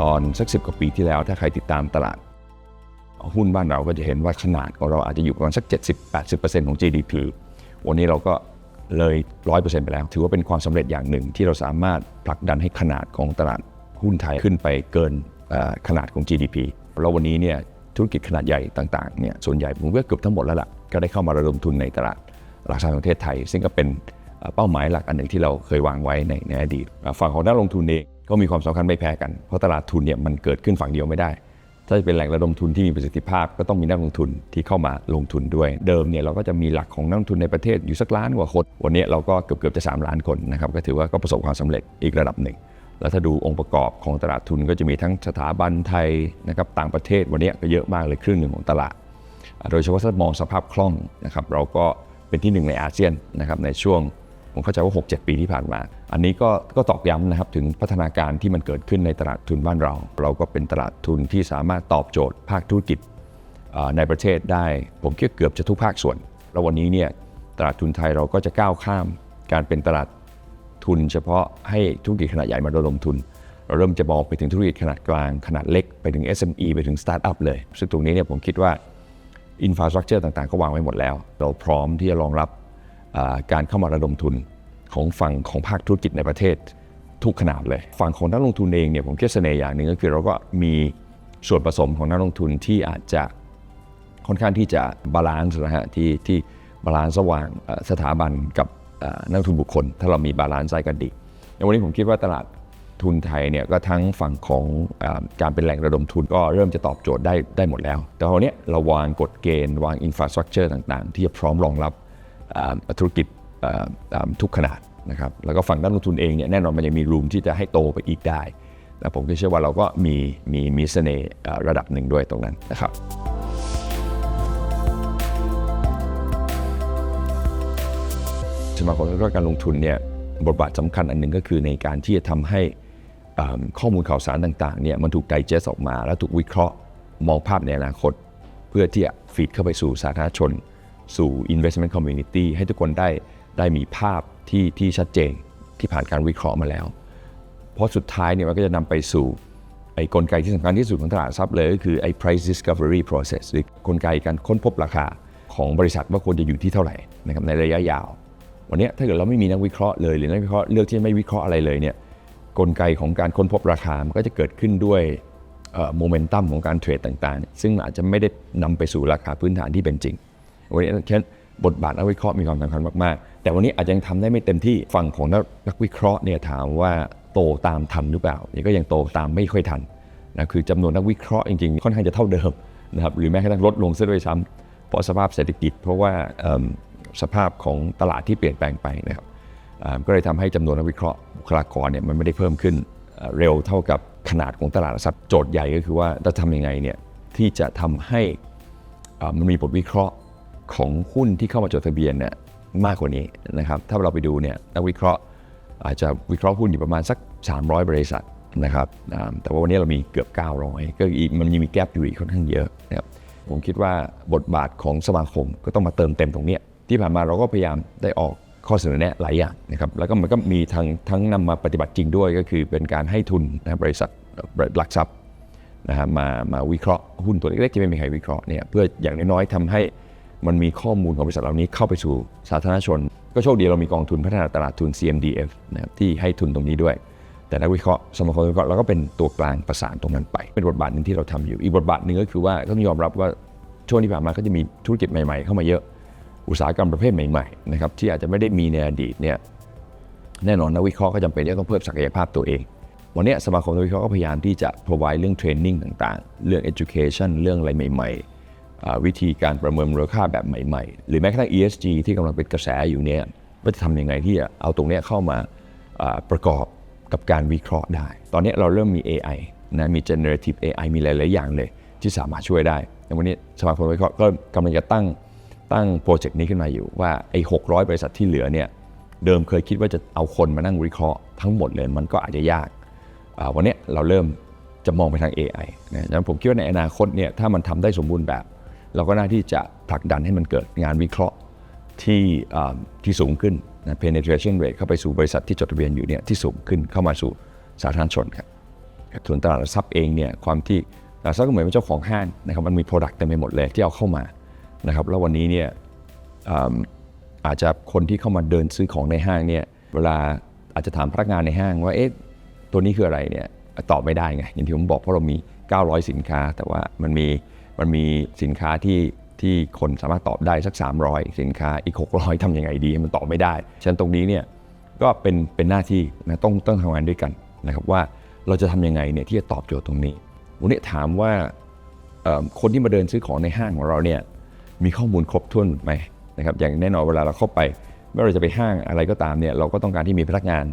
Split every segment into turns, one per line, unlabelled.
ตอนสักสิบกว่าปีที่แล้ว ถ้าใครติดตามตลาด หุ้นบ้านเราก็จะเห็นว่าขนาดของเราอาจจะอยู่ประมาณสัก 70-80%ของ GDP วันนี้เราก็เลย 100%ไปแล้ว ถือว่าเป็นความสำเร็จอย่างหนึ่งที่เราสามารถผลักดันให้ขนาดของตลาดหุ้นไทยขึ้นไปเกินขนาดของ GDP แล้ววันนี้เนี่ยธุรกิจขนาดใหญ่ต่างๆเนี่ยส่วนใหญ่ผมว่าเกือบทั้งหมดแล้วล่ะก็ได้เข้ามาระดมทุนในตลาดหลักทรัพย์แห่งประเทศไทย ซึ่งก็เป็นเป้าหมายหลักอันหนึ่งที่เราเคยวางไว้ในในอดีตฝั่งของนักลงทุนเอง ก็มีความสำคัญไม่แพ้กัน เพราะตลาดทุนเนี่ยมันเกิดขึ้นฝั่งเดียวไม่ได้ ถ้าจะเป็นแหล่งระดมทุนที่มีประสิทธิภาพก็ต้องมีนักลงทุนที่เข้ามาลงทุนด้วย เดิมเนี่ยเราก็จะมีหลักของนักลงทุนในประเทศอยู่สักล้านกว่าคน วันนี้เราก็เกือบเกือบๆจะ 3 ล้านคนนะครับ ก็ถือว่าก็ประสบความสำเร็จอีกระดับหนึ่ง แล้วถ้าดูองค์ประกอบของตลาดทุนก็จะมีทั้งสถาบันไทยนะครับต่างประเทศวันนี้ก็เยอะมากเลยครึ่งหนึ่งของตลาด โดยเฉพาะถ้ามองสภาพคล่องนะครับเราก็เป็นที่หนึ่งในอาเซียนนะครับในช่วง ผมเข้าใจว่า 6-7 ปีที่ผ่านมา อันนี้ก็ก็ตอกย้ำนะครับถึงพัฒนาการที่มันเกิดขึ้นในตลาดทุนบ้านเรา เราก็เป็นตลาดทุนที่สามารถตอบโจทย์ภาคธุรกิจในประเทศได้ ผมคิดเกือบจะทุกภาคส่วน แล้ววันนี้เนี่ยตลาดทุนไทยเราก็จะก้าวข้ามการเป็นตลาดทุน เฉพาะให้ธุรกิจขนาดใหญ่มาระดมทุน เราเริ่มจะมองไปถึงธุรกิจขนาดกลาง ขนาดเล็กไปถึง SME ไปถึงสตาร์ทอัพเลย ซึ่งตรงนี้เนี่ยผมคิดว่าอินฟ a าสตรักเจอร์ต่างๆ ก็วางไว้หมดแล้ว เราพร้อมที่จะรองรับ การเข้ามาระดมทุนของฝั่งของภาคธุรกิจในประเทศทุกขนาดเลย ฝั่งของนักลงทุนเองเนี่ยผมคิดเสน่ห์อย่างหนึ่งก็คือเราก็มีส่วนผสมของนักลงทุนที่อาจจะค่อนข้างที่จะบาลานซ์นะฮะที่ที่บาลานซ์ระหว่างสถาบันกับนักทุนบุคคล ถ้าเรามีบาลานซ์ใจกันดีในวันนี้ผมคิดว่าตลาดทุนไทยเนี่ยก็ทั้งฝั่งของอการเป็นแหล่งระดมทุนก็เริ่มจะตอบโจทย์ได้ได้หมดแล้ว แต่ตอนนี้เราวางกฎเกณฑ์ วางอินฟราสตรักเจอร์ต่างๆ ที่จะพร้อมรองรับ ธุรกิจทุกขนาดนะครับแล้วก็ฝั่งนักลงทุนเองเนี่ยแน่นอนมันยังมีรูมที่จะให้โตไปอีกได้และผมก็เชื่อว่าเราก็มีมีมีเสน่ห์เอ่อระดับหนึ่งด้วยตรงนั้นนะครับสมาคมนักวิเคราะห์การลงทุนเนี่ยบทบาทสำคัญอันหนึ่งก็คือในการที่จะทำให้ข้อมูลข่าวสารต่างๆเนี่ยมันถูกไดเจสออกมา แล้วถูกวิเคราะห์มองภาพในอนาคต เพื่อที่จะฟีดเข้าไปสู่สาธารณชน สู่ investment community ให้ทุกคนได้ได้มีภาพที่ที่ชัดเจนที่ผ่านการวิเคราะห์มาแล้ว เพราะสุดท้ายเนี่ยมันก็จะนำไปสู่ไอ้กลไกที่สำคัญที่สุดของตลาดทรัพย์เลยก็คือไอ้ price discovery process หรือกลไกการค้นพบราคาของบริษัทว่าควรจะอยู่ที่เท่าไหร่นะครับในระยะยาว วันนี้ถ้าเกิดเราไม่มีนักวิเคราะห์เลย หรือนักวิเคราะห์เลือกที่จะไม่วิเคราะห์อะไรเลยเนี่ยกลไกของการค้นพบราคา มันก็จะเกิดขึ้นด้วยโมเมนตัมของการเทรดต่างๆ ซึ่งอาจจะไม่ได้นำไปสู่ราคาพื้นฐานที่เป็นจริง วันนี้ฉะนั้นบทบาทนักวิเคราะห์มีความสำคัญมากๆ แต่วันนี้อาจจะยังทำได้ไม่เต็มที่ฝั่งของนักวิเคราะห์เนี่ยถามว่าโตตามทันหรือเปล่านี่ก็ยังโตตามไม่ค่อยทันนะคือจำนวนนักวิเคราะห์จริงๆ ค่อนข้างจะเท่าเดิมนะครับหรือแม้กระทั่งลดลงซะด้วยซ้ำเพราะสภาพเศรษฐกิจ เพราะว่าสภาพของตลาดที่เปลี่ยนแปลงไปนะครับก็เลยทำให้จำนวนนักวิเคราะห์บุคลากรเนี่ยมันไม่ได้เพิ่มขึ้นเร็วเท่ากับขนาดของตลาดหลักทรัพย์โจทย์ใหญ่ก็คือว่าจะทำยังไงเนี่ยที่จะทำให้มันมีบทวิเคราะห์ ของหุ้นที่เข้ามาจดทะเบียนเนี่ยมากกว่านี้นะครับ ถ้าเราไปดูเนี่ยนักวิเคราะห์อาจจะวิเคราะห์หุ้นอยู่ประมาณสัก 300 บริษัทนะครับแต่ว่าวันนี้เรามีเกือบ 900 ก็อีกมันยังมีแกลบอยู่อีกค่อนข้างเยอะนะครับผมคิดว่าบทบาทของสมาคมก็ต้องมาเติมเต็มตรงนี้ที่ผ่านมาเราก็พยายามได้ออกข้อเสนอแนะหลายอย่างนะครับแล้วก็มันก็มีทั้งทั้งนำมาปฏิบัติจริงด้วยก็คือเป็นการให้ทุนนะบบริษัทหลักทรัพย์นะฮะมามาวิเคราะห์หุ้นตัวเล็กๆที่ไม่มีใครวิเคราะห์เนี่ยเพื่ออย่างน้อยๆทำให้ มันมีข้อมูลของบริษัทเหล่านี้เข้าไปสู่สาธารณชน ก็โชคดีเรามีกองทุนพัฒนาตลาดทุน CMDF นะครับที่ให้ทุนตรงนี้ด้วย แต่นักวิเคราะห์สมาคมวิเคราะห์เราก็เป็นตัวกลางประสานตรงนั้นไป เป็นบทบาทหนึ่งที่เราทำอยู่ อีกบทบาทหนึ่งก็คือว่าต้องยอมรับว่าช่วงที่ผ่านมาก็จะมีธุรกิจใหม่ๆ เข้ามาเยอะ อุตสาหกรรมประเภทใหม่ๆนะครับที่อาจจะไม่ได้มีในอดีตเนี่ยแน่นอนนักวิเคราะห์ก็จำเป็นที่จะต้องเพิ่มศักยภาพตัวเองวันนี้สมาคมนักวิเคราะห์ก็พยายามที่จะ provide เรื่องเทรนนิ่งต่างๆ เรื่อง education เรื่องอะไรใหม่ ๆ วิธีการประเมินมูลค่าแบบใหม่ๆ หรือแม้กระทั่ง ESG ที่กำลังเป็นกระแสอยู่เนี่ยว่าจะทำยังไงที่จะเอาตรงนี้เข้ามาประกอบกับการวิเคราะห์ได้ ตอนนี้เราเริ่มมี AI นะมี generative AI มีหลาย ๆ อย่างเลย ที่สามารถช่วยได้ในวันนี้สมาคมวิเคราะห์ก็กำลังจะตั้งตั้งโปรเจกต์นี้ขึ้นมาอยู่ว่าไอ้600 บริษัทที่เหลือเนี่ยเดิมเคยคิดว่าจะเอาคนมานั่งวิเคราะห์ทั้งหมดเลยมันก็อาจจะยาก วันนี้เราเริ่มจะมองไปทาง AI นะดังนั้นผมคิดว่าในอนาคตเนี่ยถ้ามันทำได้สมบูรณ์แบบ เราก็น่าที่จะผลักดันให้มันเกิดงานวิเคราะห์ที่ที่สูงขึ้นนะ penetration rate เข้าไปสู่บริษัทที่จดทะเบียนอยู่เนี่ยที่สูงขึ้นเข้ามาสู่สาธารณชนครับส่วนตลาดหลักทรัพย์เองเนี่ยความที่ตลาดทรัพย์ก็เหมือนเป็นเจ้าของห้างนะครับมันมี Product เต็มไปหมดเลยที่เอาเข้ามานะครับแล้ววันนี้เนี่ยอาจจะคนที่เข้ามาเดินซื้อของในห้างเนี่ยเวลาอาจจะถามพนักงานในห้างว่าเอ๊ะตัวนี้คืออะไรเนี่ยตอบไม่ได้ไงอย่างที่ผมบอกเพราะเรามี 900 สินค้า แต่ว่ามันมี มันมีสินค้าที่ที่คนสามารถตอบได้สัก 300 สินค้าอีก 600ทำยังไงดีมันตอบไม่ได้ ฉะนั้นตรงนี้เนี่ยก็เป็นเป็นหน้าที่นะต้องต้องทำงานด้วยกันนะครับว่าเราจะทำยังไงเนี่ยที่จะตอบโจทย์ตรงนี้วันนี้ถามว่าคนที่มาเดินซื้อของในห้างของเราเนี่ยมีข้อมูลครบถ้วนไหมนะครับอย่างแน่นอนเวลาเราเข้าไป ไม่ว่าเราจะไปห้างอะไรก็ตามเนี่ยเราก็ต้องการที่มีพนักงาน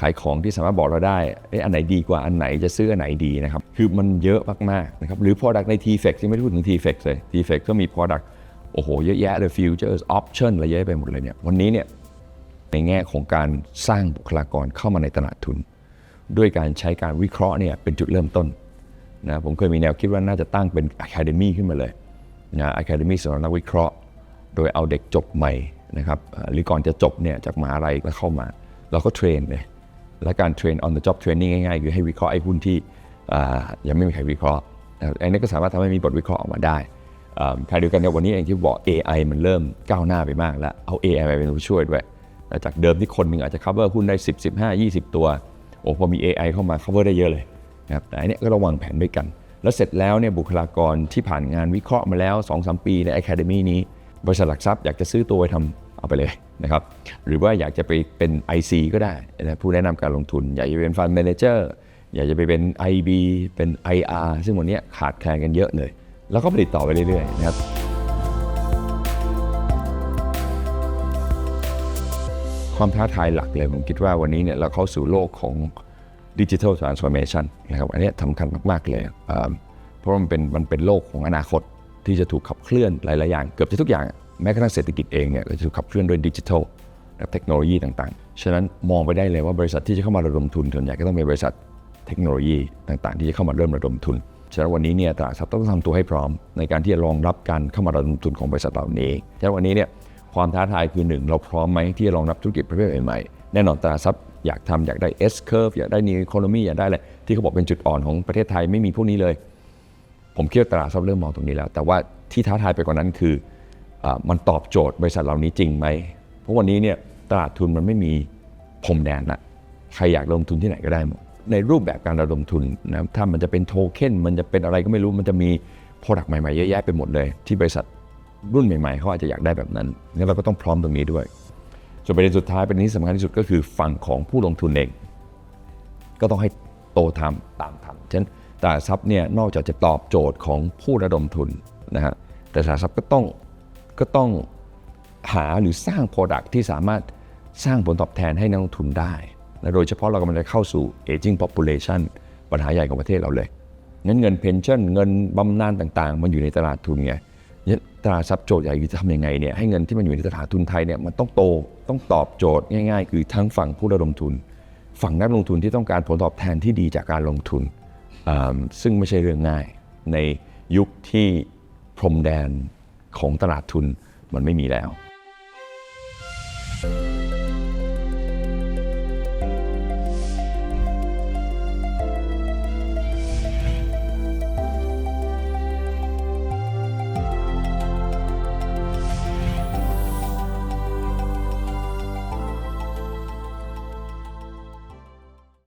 ขายของที่สามารถบอกเราได้เอ๊ะอันไหนดีกว่าอันไหนจะซื้ออันไหนดีนะครับ คือมันเยอะมากๆนะครับหรือ Product ใน T-Fex ที่ไม่ได้พูดถึง T-Fex เลย T-Fex ก็มี Product โอ้โหเยอะแยะเลย Futures Option อะไรเยอะไปหมดเลยเนี่ยวันนี้เนี่ยในแง่ของการสร้างบุคลากรเข้ามาในตลาดทุน ด้วยการใช้การวิเคราะห์เนี่ยเป็นจุดเริ่มต้นนะผมเคยมีแนวคิดว่าน่าจะตั้งเป็น Academy ขึ้นมาเลยนะ Academy สำหรับนักวิเคราะห์ โดยเอาเด็กจบใหม่นะครับหรือก่อนจะจบเนี่ยจากมหาลัยแล้วเข้ามา เราก็เทรนเลย และการเทรน on the job training ง่ายๆ คือให้วิเคราะห์ไอ้หุ้นที่ยังไม่มีใครวิเคราะห์นะครับอันนี้ก็สามารถทำให้มีบทวิเคราะห์ออกมาได้อ่าขณะเดียวกันเนี่ยวันนี้เองที่บอก AI มันเริ่มก้าวหน้าไปมากแล้ว เอา AI มาเป็นผู้ช่วยด้วย จากเดิมที่คนหนึ่งอาจจะ cover หุ้นได้ 10 15 20 ตัว โอ้พอมี AI เข้ามา cover ได้เยอะเลยนะครับแต่อันนี้ก็ระวังแผนด้วยกัน แล้วเสร็จแล้วเนี่ยบุคลากรที่ผ่านงานวิเคราะห์มาแล้ว 2-3 ปีใน Academy นี้ บริษัทหลักทรัพย์อยากจะซื้อตัวไปทำเอาไปเลย นะครับหรือว่าอยากจะไปเป็น IC ก็ได้นะผู้แนะนำการลงทุน อยากจะเป็น Fund Manager อยากจะไปเป็น IB เป็น IR ซึ่งวันนี้ขาดแคลนกันเยอะเลย แล้วก็ผลิตต่อไปเรื่อยๆนะครับความท้าทายหลักเลยผมคิดว่าวันนี้เนี่ยเราเข้าสู่โลกของดิจิทัลทรานส์ฟอร์เมชันนะครับอันนี้สำคัญมาก ๆ เลยเพราะมันเป็นมันเป็นโลกของอนาคตที่จะถูกขับเคลื่อนหลาย ๆ อย่าง เกือบจะทุกอย่าง แม้กระทั่งเศรษฐกิจเองเนี่ยก็จะถูกขับเคลื่อนด้วยดิจิทัลและเทคโนโลยีต่างๆ ฉะนั้นมองไปได้เลยว่าบริษัทที่จะเข้ามาระดมทุนส่วนใหญ่ก็ต้องเป็นบริษัทเทคโนโลยีต่างๆ ที่จะเข้ามาเริ่มระดมทุน ฉะนั้นวันนี้เนี่ยตลาดทรัพย์ต้องทำตัวให้พร้อม ในการที่จะรองรับการเข้ามาระดมทุนของบริษัทเหล่านี้ ฉะนั้นวันนี้เนี่ยความท้าทายคือหนึ่งเราพร้อมไหมที่จะรองรับธุรกิจประเภทใหม่ๆ แน่นอนตลาดทรัพย์อยากทำอยากได้ S curve อยากได้ new economy อยากได้อะไรที่เขาบอกเป็นจุดอ่อนของประเทศไทยไม่มีพวกนี้เลย ผมคิดว่าตลาดทรัพย์เริ่มมองตรงนี้แล้ว แต่ว่าที่ท้าทายไปกว่านั้นคือ มันตอบโจทย์บริษัทเหล่านี้จริงไหม เพราะวันนี้เนี่ยตลาดทุนมันไม่มีพรมแดนละใครอยากลงทุนที่ไหนก็ได้หมด ในรูปแบบการระดมทุนนะถ้ามันจะเป็นโทเค็นมันจะเป็นอะไรก็ไม่รู้มันจะมี Product ใหม่ๆเยอะแยะไปหมดเลย ที่บริษัทรุ่นใหม่ๆเขาอาจจะอยากได้แบบนั้นงั้นเราก็ต้องพร้อมตรงนี้ด้วยส่วนประเด็นสุดท้ายประเด็นที่สำคัญที่สุดก็คือฝั่งของผู้ลงทุนเอง ก็ต้องให้โตทำตามทันฉะนั้นตลาดทรัพย์เนี่ยนอกจากจะตอบโจทย์ของผู้ระดมทุนนะฮะแต่ตลาดทรัพย์ก็ต้อง ก็ต้องหาหรือสร้าง Product ที่สามารถสร้างผลตอบแทนให้นักลงทุนได้และโดยเฉพาะเรากำลังจะเข้าสู่ aging population ปัญหาใหญ่ของประเทศเราเลยงั้นเงินเพนชั่นเงินบำนาญต่างๆ มันอยู่ในตลาดทุนไงเนี่ยตลาดทรัพย์โจทย์ใหญ่จะทำยังไงเนี่ยให้เงินที่มันอยู่ในตลาดทุนไทยเนี่ยมันต้องโตต้องตอบโจทย์ง่าย ๆ คือทั้งฝั่งผู้ระดมทุน ฝั่งนักลงทุนที่ต้องการผลตอบแทนที่ดีจากการลงทุน ซึ่งไม่ใช่เรื่องง่ายในยุคที่พรมแดน ของตลาดทุนมันไม่มีแล้ว